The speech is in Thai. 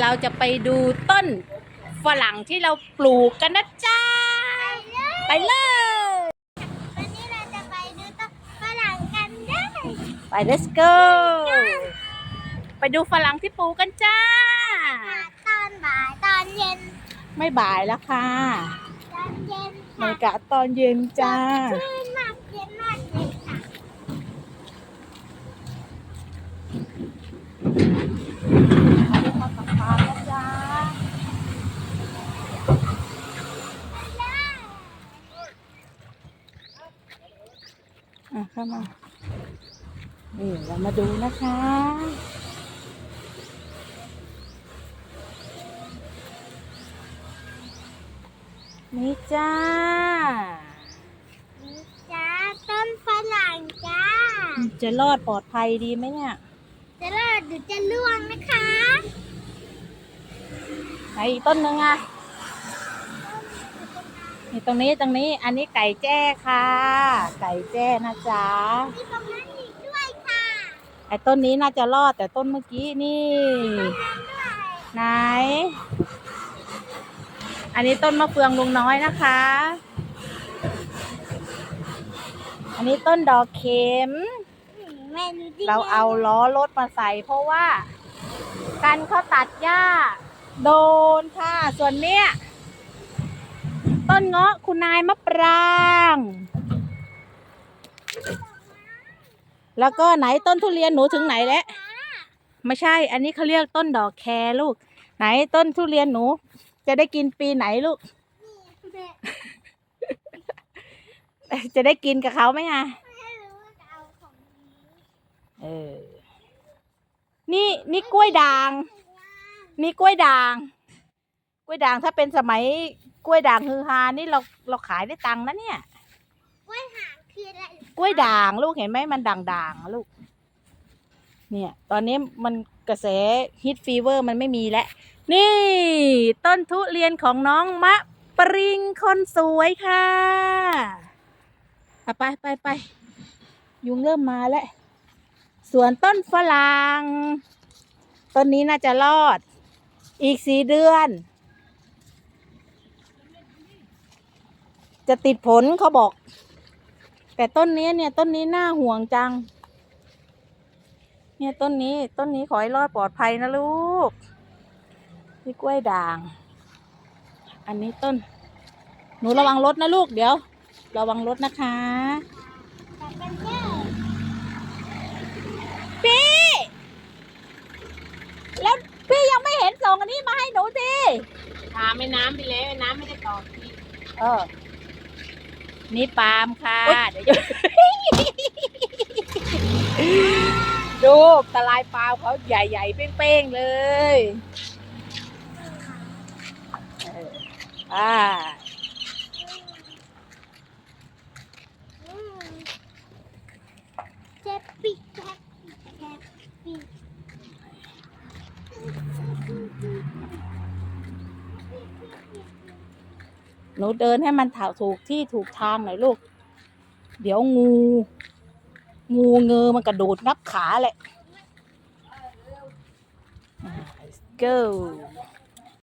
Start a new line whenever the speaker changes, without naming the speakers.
เราจะไปดูต้นฝรั่งที่เราปลูกกันนะจ๊ะไปเลย
วันนี้เราจะไปดูต้นฝรั่งกันได้
ไป let's go ไปดูฝรั่งที่ปลูกกันจ้า
ตอนบ่ายตอนเย็น
ไม่บ่ายแล้วค่ะ
ตอนเย็น
บรร
ค่ะ
ยากาศตอนเย็นจ้า
ชื่นมากเย็นมากเลยค่ะ
อะเข้ามา นี่เรามาดูนะคะ นี่จ้า
นี่จ้าต้นฝรั่งจ้า
จะรอดปลอดภัยดีไหมเนี่ย
จะรอดหรือจะล่วงนะคะ
ไหนอีกต้นหนึ่งอะ นี่ตรงนี้ตรงนี้อันนี้ไก่แจ้ค่ะ ไก่แจ้นะจ๊ะ
มีตรงนั้นอีกด้วยค่ะ
ไอ้ต้นนี้น่าจะรอดแต่ต้นเมื่อกี้นี่
นั้นด้วย
ไหน อันนี้ต้นมะเฟืองลุงน้อยนะคะ อันนี้ต้นดอกเข็ม
อืมแม่ดูดิ
เราเอาล้อรถมาใส่เพราะว่า กันเขาตัดหญ้า โดนค่ะ ส่วนเนี้ย ต้นเงาะคุณนายมะปราง แล้วก็ไหนต้นทุเรียนหนูถึงไหนแล้วไม่ใช่ อันนี้เขาเรียกต้นดอกแครลูก ไหนต้นทุเรียนหนู จะได้กินปีไหนลูก จะได้กินกับเขาไหมอะ
เออ นี้
เออนี่นี่กล้วยด่าง นี่กล้วยด่าง กล้วยด่างถ้าเป็นสมัย กล้วยด่างฮือฮานี่เราเราขายได้ตังค์นะเนี่ย
กล้วยหางคืออะไร
กล้วยด่างลูกเห็นไหมมันด่างๆอะลูก เนี่ย ตอนนี้มันกระแสฮิตฟีเวอร์มันไม่มีแล้ว นี่ ต้นทุเรียนของน้องมะปริงคนสวยค่ะอะไปไปไปยุงเริ่มมาแล้วส่วนต้นฝรั่งต้นนี้น่าจะรอด อีกสี่เดือน จะติดผลเขาบอก แต่ต้นนี้เนี่ยต้นนี้น่าห่วงจัง เนี่ยต้นนี้ต้นนี้ขอให้รอดปลอดภัยนะลูกนี่กล้วยด่าง อันนี้ต้น หนูระวังรถนะลูกเดี๋ยว ระวังรถนะคะ
แต่เป็นเยอะ
พี่แล้วพี่ยังไม่เห็นส่งอันนี้มาให้หนูสิ
ถามไอ้น้ำไปแล้วไอ้น้ำไม่ได้ตอบพี่
เออ นี่ปาล์มค่ะเดี๋ยวจะดูตะลายปาล์มเขาใหญ่ๆเป้งๆเลยเอออ่า
อืมเจ็บปีกแจ็บปีกแจ็บปีก
หนูเดินให้มันถาถูกที่ถูกทางหน่อยลูก เดี๋ยวงู งูเงือมันกระโดดงับขาแหละ go